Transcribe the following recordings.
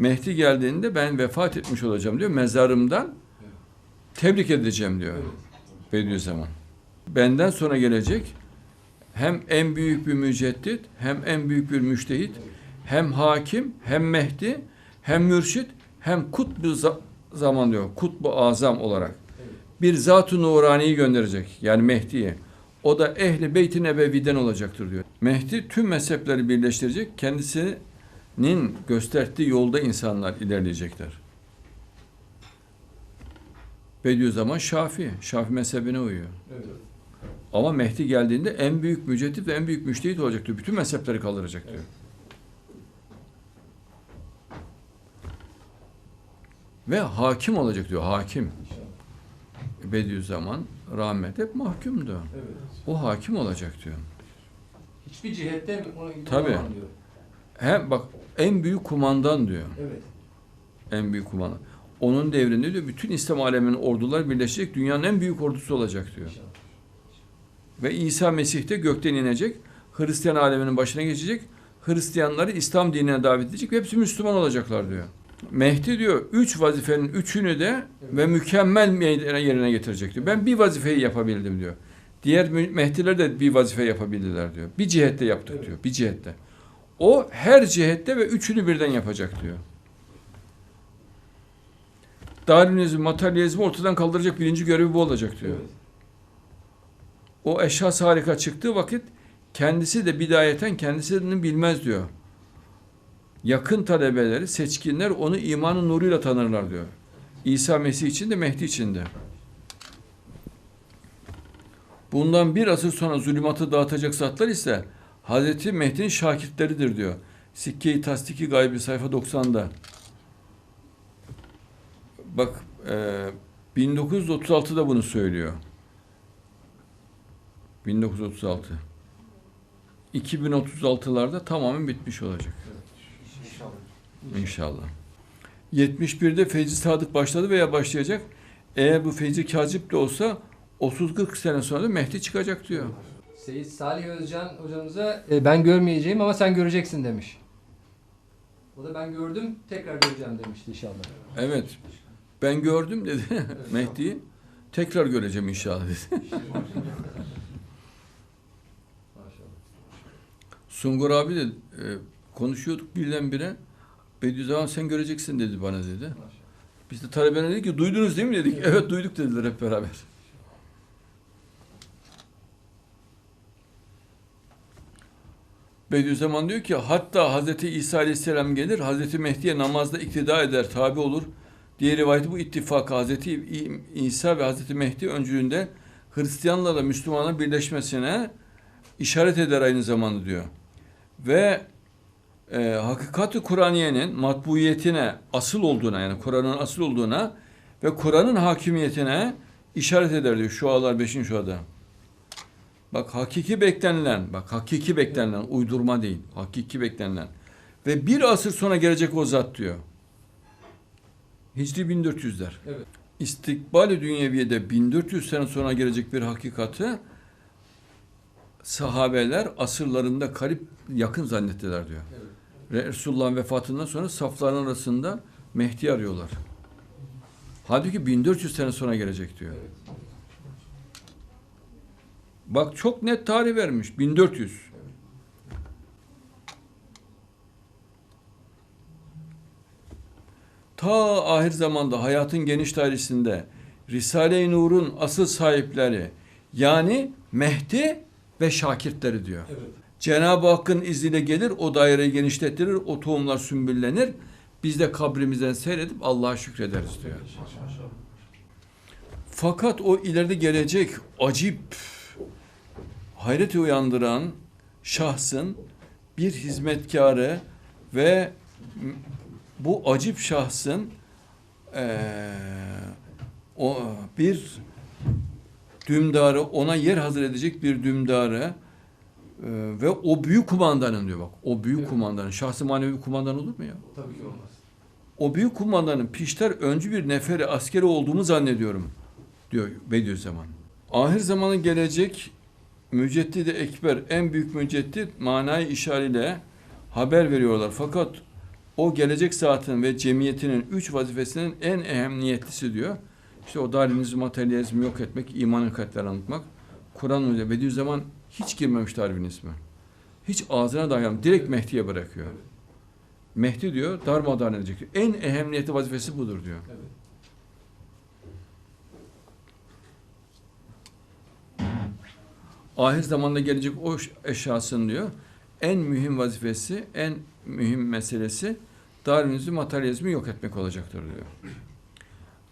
Mehdi geldiğinde ben vefat etmiş olacağım diyor. Mezarımdan tebrik edeceğim diyor. Bediüzzaman. Benden sonra gelecek hem en büyük bir müceddit, hem en büyük bir müştehit, hem hakim, hem Mehdi, hem mürşit, hem kutbu za- zaman diyor. Kutbu azam olarak. Bir zat-ı nuraniyi gönderecek. Yani Mehdi'ye. O da ehli beyt-i nebeviden olacaktır diyor. Mehdi tüm mezhepleri birleştirecek. Kendisinin gösterdiği yolda insanlar ilerleyecekler. Bediüzzaman Şafi. Şafi mezhebine uyuyor. Evet. Ama Mehdi geldiğinde en büyük müceddit ve en büyük müştehit olacak diyor. Bütün mezhepleri kaldıracak diyor. Ve hakim olacak diyor. Hakim. İnşallah. Bediüzzaman rahmet hep mahkumdu. Evet. O hakim olacak diyor. Hiçbir cihette ona Tabii. diyor. Hem bak en büyük kumandan diyor. Evet. En büyük kumandan. Onun devrinde diyor bütün İslam aleminin ordular birleşecek dünyanın en büyük ordusu olacak diyor. İnşallah. Ve İsa Mesih de gökten inecek. Hristiyan aleminin başına geçecek. Hristiyanları İslam dinine davet edecek ve hepsi Müslüman olacaklar diyor. Mehdi diyor üç vazifenin üçünü de ve mükemmel yerine getirecek diyor. Ben bir vazifeyi yapabildim diyor. Diğer Mehdiler de bir vazife yapabildiler diyor. Bir cihette yaptık Evet. diyor. Bir cihette. O her cihette ve üçünü birden yapacak diyor. Darwinizm, materyalizmi ortadan kaldıracak birinci görevi bu olacak diyor. Evet. O eşhas harika çıktığı vakit kendisi de bidayeten kendisini bilmez diyor. Yakın talebeleri, seçkinler onu imanın nuruyla tanırlar diyor. İsa Mesih için de Mehdi için de. Bundan bir asır sonra zulümatı dağıtacak zatlar ise Hazreti Mehdi'nin şakitleridir diyor. Sikke-i Tasdiki Gaybi sayfa 90'da. Bak e, 1936'da bunu söylüyor. 1936. 2036'larda tamamen bitmiş olacak İnşallah. inşallah. 71'de Feyzi Sadık başladı veya başlayacak. Eğer bu Feyzi Kazip de olsa 30-40 sene sonra da Mehdi çıkacak diyor. Seyit Salih Özcan hocamıza e, ben görmeyeceğim ama sen göreceksin demiş. O da ben gördüm tekrar göreceğim demişti inşallah. Evet. Ben gördüm dedi Mehdi'yi. Tekrar göreceğim inşallah dedi. Sungur abi de e, konuşuyorduk birdenbire. Bediüzzaman sen göreceksin dedi bana dedi. Biz de talebene dedik ki duydunuz değil mi dedik. Evet duyduk dediler hep beraber. Bediüzzaman diyor ki hatta Hazreti İsa Aleyhisselam gelir Hazreti Mehdi'ye namazda iktida eder, tabi olur. Diğer rivayeti bu ittifak Hazreti İsa ve Hazreti Mehdi öncülüğünde Hristiyanlarla Müslümanların birleşmesine işaret eder aynı zamanda diyor. Ve e, hakikati Kur'aniyenin matbuiyetine asıl olduğuna yani Kur'an'ın asıl olduğuna ve Kur'an'ın hakimiyetine işaret eder diyor şualar 5. şuada. Bak hakiki beklenilen, bak hakiki beklenilen, uydurma değil, hakiki beklenilen. Ve bir asır sonra gelecek o zat diyor. Hicri 1400'ler. Evet. İstikbal-i dünyeviye 1400 sene sonra gelecek bir hakikati sahabeler asırlarında karip yakın zannettiler diyor. Evet. Resulullah'ın vefatından sonra safların arasında Mehdi arıyorlar. Halbuki 1400 sene sonra gelecek diyor. Evet. Bak çok net tarih vermiş. 1400. Ta ahir zamanda hayatın geniş dairesinde Risale-i Nur'un asıl sahipleri yani Mehdi ve şakirtleri diyor. Evet. Cenab-ı Hakk'ın izniyle gelir, o daireyi genişlettirir, o tohumlar sümbüllenir. Biz de kabrimizden seyredip Allah'a şükrederiz diyor. Fakat o ileride gelecek acip, hayret uyandıran şahsın bir hizmetkarı ve bu acip şahsın eee, o bir dümdarı ona yer hazır edecek bir dümdarı eee, ve o büyük kumandanın diyor bak o büyük Evet. kumandanın şahsı manevi kumandan olur mu ya? Tabii ki olmaz. O büyük kumandanın pişter öncü bir neferi askeri olduğunu zannediyorum diyor Bediüzzaman. Ahir zamanı gelecek müceddidi ekber en büyük müceddit manayı işareyle haber veriyorlar. Fakat O gelecek saatin ve cemiyetinin üç vazifesinin en ehemmiyetlisi diyor. İşte o Darwinizm, materyalizmi yok etmek, iman hakikatleri anlatmak. Kur'an ve Bediüzzaman hiç girmemiş Darwinizme. Hiç ağzına dayanmıyor. Direkt Mehdi'ye bırakıyor. Mehdi diyor darmadağın edecek. En ehemmiyetli vazifesi budur diyor. Evet. Ahir zamanda gelecek o eşyasının diyor en mühim vazifesi, en mühim meselesi Darwinizmi, materyalizmi yok etmek olacaktır diyor.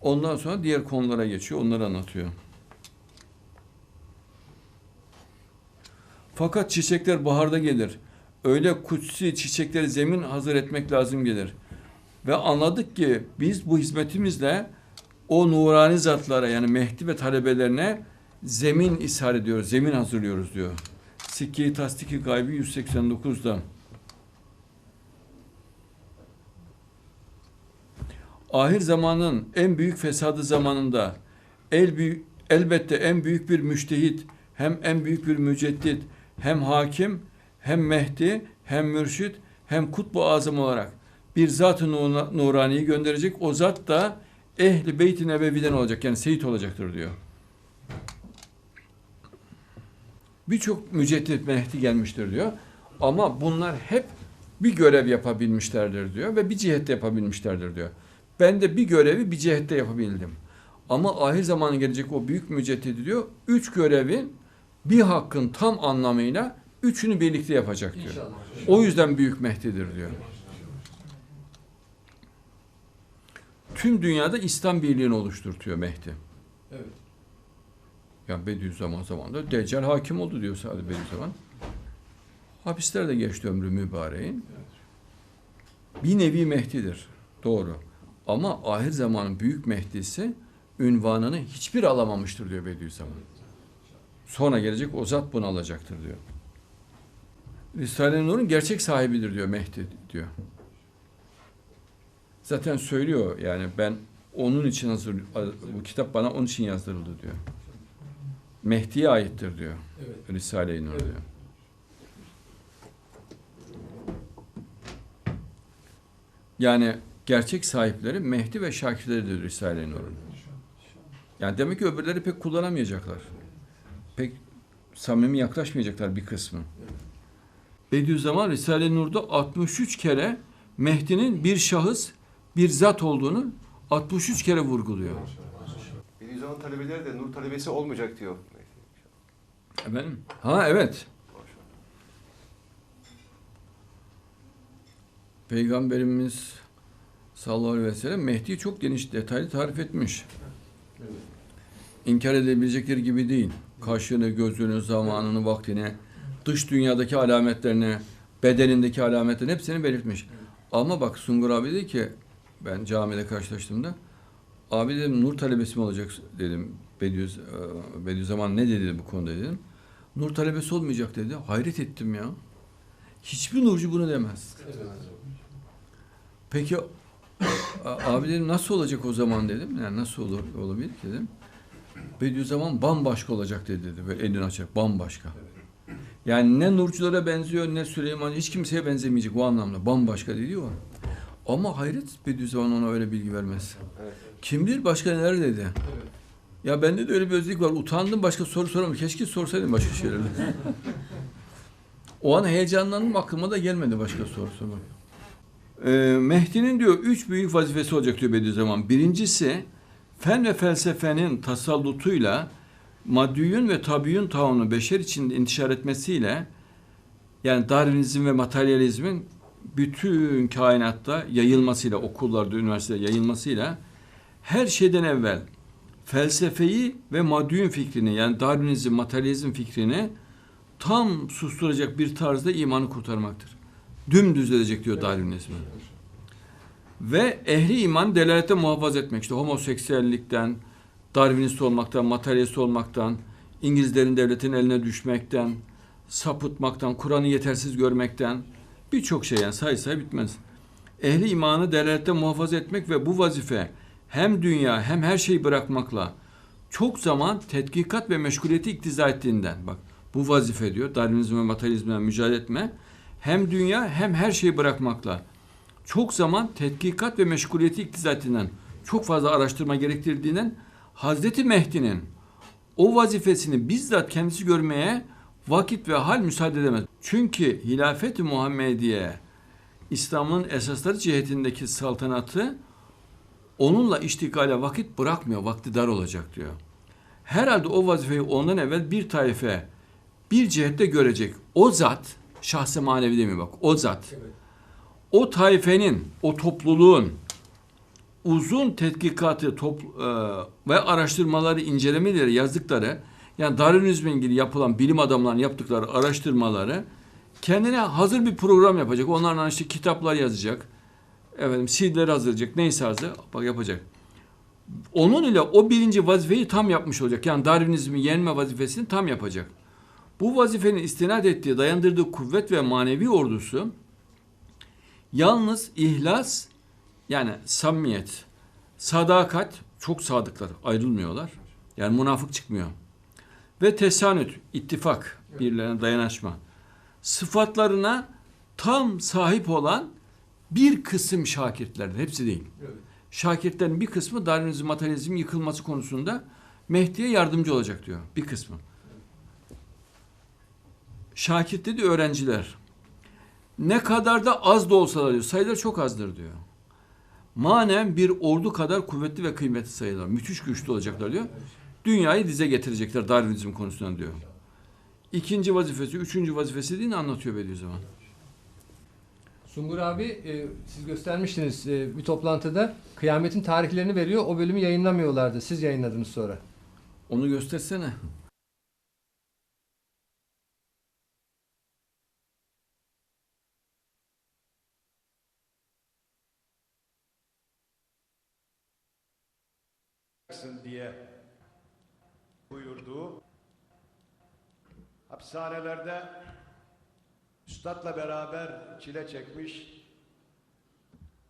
Ondan sonra diğer konulara geçiyor, onları anlatıyor. Fakat çiçekler baharda gelir. Öyle kutsi çiçekleri zemin hazır etmek lazım gelir. Ve anladık ki biz bu hizmetimizle o nurani zatlara yani Mehdi ve talebelerine zemin ishar ediyoruz, zemin hazırlıyoruz diyor. Sikke-i Tasdiki Gaybi 189'da. Ahir zamanın en büyük fesadı zamanında el elbette en büyük bir müştehit, hem en büyük bir müceddit, hem hakim, hem mehdi, hem mürşit, hem kutbu azam olarak bir zat-ı nura- nuraniyi gönderecek. O zat da ehli beyt-i nebeviden olacak. Yani seyit olacaktır diyor. Birçok müceddit mehdi gelmiştir diyor. Ama bunlar hep bir görev yapabilmişlerdir diyor ve bir cihette yapabilmişlerdir diyor. Ben de bir görevi bir cihette yapabildim. Ama ahir zamanı gelecek o büyük müceddidi diyor. Üç görevin bir hakkın tam anlamıyla üçünü birlikte yapacak diyor. İnşallah. O yüzden büyük Mehdi'dir diyor. Tüm dünyada İslam birliğini oluşturtuyor Mehdi. Evet. Ya Bediüzzaman zamanında Deccal hakim oldu diyor sadece Bediüzzaman. Hapislerde geçti ömrü mübareğin. Bir nevi Mehdi'dir. Doğru. Ama ahir zamanın büyük Mehdi'si ünvanını hiçbir alamamıştır diyor Bediüzzaman. Sonra gelecek o zat bunu alacaktır diyor. Risale-i Nur'un gerçek sahibidir diyor Mehdi diyor. Zaten söylüyor yani ben onun için hazır bu kitap bana onun için yazdırıldı diyor. Mehdi'ye aittir diyor Evet. Risale-i Nur Evet. diyor. Yani gerçek sahipleri Mehdi ve şakirleridir Risale-i Nur'un. Yani demek ki öbürleri pek kullanamayacaklar. Pek samimi yaklaşmayacaklar bir kısmı. Bediüzzaman Risale-i Nur'da 63 kere Mehdi'nin bir şahıs, bir zat olduğunu 63 kere vurguluyor. Bediüzzaman talebeleri de nur talebesi olmayacak diyor. Efendim? Ha evet. Peygamberimiz sallallahu aleyhi ve sellem Mehdi'yi çok geniş detaylı tarif etmiş. Evet. İnkar edebilecekleri gibi değil. Kaşını, gözünü, zamanını, vaktini, dış dünyadaki alametlerini, bedenindeki alametlerini hepsini belirtmiş. Ama bak Sungur abi dedi ki ben camide karşılaştığımda abi dedim nur talebesi mi olacak dedim. Bediüz, e, Bediüzzaman ne dedi bu konuda dedim. Nur talebesi olmayacak dedi. Hayret ettim ya. Hiçbir nurcu bunu demez. Evet. Peki abi dedim nasıl olacak o zaman dedim. Yani nasıl olur olabilir dedim. Bediüzzaman bambaşka olacak dedi. dedi. Böyle elini açarak bambaşka. Yani ne nurculara benziyor ne Süleyman hiç kimseye benzemeyecek o anlamda. Bambaşka dedi o. Ama hayret Bediüzzaman ona öyle bilgi vermez. Evet. Kim bilir başka neler dedi. Evet. Ya bende de öyle bir özellik var. Utandım başka soru soramam. Keşke sorsaydım başka şeyleri. o an heyecanlandım aklıma da gelmedi başka soru sormak. Ee, Mehdi'nin diyor üç büyük vazifesi olacak diyor Bediüzzaman. Birincisi fen ve felsefenin tasallutuyla maddiyün ve tabiyyün taunu beşer içinde intişar etmesiyle yani Darwinizm ve materyalizmin bütün kainatta yayılmasıyla, okullarda, üniversitede yayılmasıyla her şeyden evvel felsefeyi ve maddiyün fikrini yani Darwinizm, materyalizm fikrini tam susturacak bir tarzda imanı kurtarmaktır. Dümdüz edecek diyor Darwinizm. Ve ehli iman delalete muhafaza etmek. İşte homoseksüellikten, Darwinist olmaktan, materyalist olmaktan, İngilizlerin devletin eline düşmekten, sapıtmaktan, Kur'an'ı yetersiz görmekten birçok şey yani say say bitmez. Ehli imanı delalette muhafaza etmek ve bu vazife hem dünya hem her şeyi bırakmakla çok zaman tetkikat ve meşguliyeti iktiza ettiğinden bak bu vazife diyor Darwinizm ve materyalizmle mücadele etme hem dünya hem her şeyi bırakmakla çok zaman tetkikat ve meşguliyeti iktizatinden çok fazla araştırma gerektirdiğinden Hazreti Mehdi'nin o vazifesini bizzat kendisi görmeye vakit ve hal müsaade edemez. Çünkü hilafet-i Muhammediye İslam'ın esasları cihetindeki saltanatı onunla iştigale vakit bırakmıyor. Vakti dar olacak diyor. Herhalde o vazifeyi ondan evvel bir taife bir cihette görecek. O zat, şahsı manevi demiyor bak, o zat. O taifenin, o topluluğun uzun tetkikatı top, e, ve araştırmaları, incelemeleri, yazdıkları, yani Darwinizmle ilgili yapılan bilim adamlarının yaptıkları araştırmaları kendine hazır bir program yapacak. Onlarla işte kitaplar yazacak. Efendim CD'leri hazırlayacak. Neyse hazır bak yapacak. Onun ile o birinci vazifeyi tam yapmış olacak. Yani Darwinizmi yenme vazifesini tam yapacak. Bu vazifenin istinad ettiği, dayandırdığı kuvvet ve manevi ordusu yalnız ihlas yani samimiyet, sadakat çok sadıklar, ayrılmıyorlar. Yani münafık çıkmıyor. Ve tesanüt, ittifak, birilerine dayanışma. Sıfatlarına tam sahip olan bir kısım şakirtlerdir. Hepsi değil. Evet. Şakirtlerin bir kısmı Darwinizm, materyalizm yıkılması konusunda Mehdi'ye yardımcı olacak diyor. Bir kısmı. Şakir dedi öğrenciler. Ne kadar da az da olsalar diyor. Sayılar çok azdır diyor. Manen bir ordu kadar kuvvetli ve kıymetli sayılar. Müthiş güçlü olacaklar diyor. Dünyayı dize getirecekler Darwinizm konusundan diyor. İkinci vazifesi, üçüncü vazifesi değil anlatıyor Bediüzzaman. Sungur abi e, siz göstermiştiniz e, bir toplantıda kıyametin tarihlerini veriyor. O bölümü yayınlamıyorlardı. Siz yayınladınız sonra. Onu göstersene. diye buyurduğu hapishanelerde üstadla beraber çile çekmiş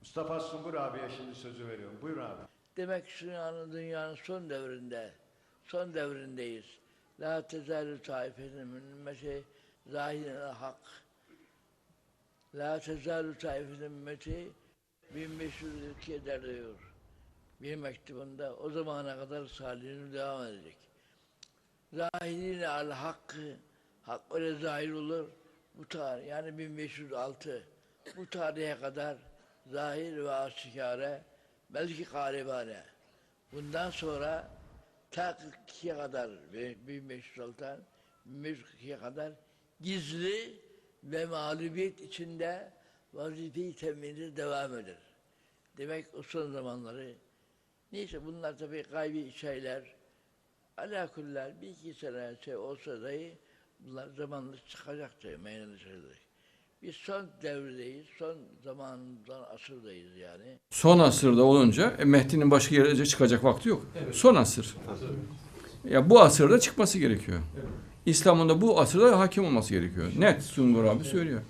Mustafa Sungur abiye şimdi sözü veriyorum. Buyurun abi. Demek şu an dünyanın son devrinde, son devrindeyiz. La tezalü taifetin min ümmeti zahirine hak. La tezalü taifetin ümmeti 1502 eder diyor. Bir mektubunda o zamana kadar salihinin devam edecek. Zahirine al hakkı, hak öyle zahir olur. Bu tarih yani 1506 bu tarihe kadar zahir ve aşikare belki galibane. Bundan sonra ta 42'ye kadar ve 1506'dan 1542'ye kadar gizli ve mağlubiyet içinde vazife-i temini devam eder. Demek o son zamanları neyse bunlar tabii gaybi şeyler. Alakuller bir iki sene şey olsa dahi bunlar zamanla çıkacaktır, meydana çıkacak. Biz son devredeyiz, son zamandan asırdayız yani. Son asırda olunca e, Mehdi'nin başka yere çıkacak vakti yok. Son asır. Ya bu asırda çıkması gerekiyor. İslam'ın da bu asırda hakim olması gerekiyor. Net Sungur abi söylüyor.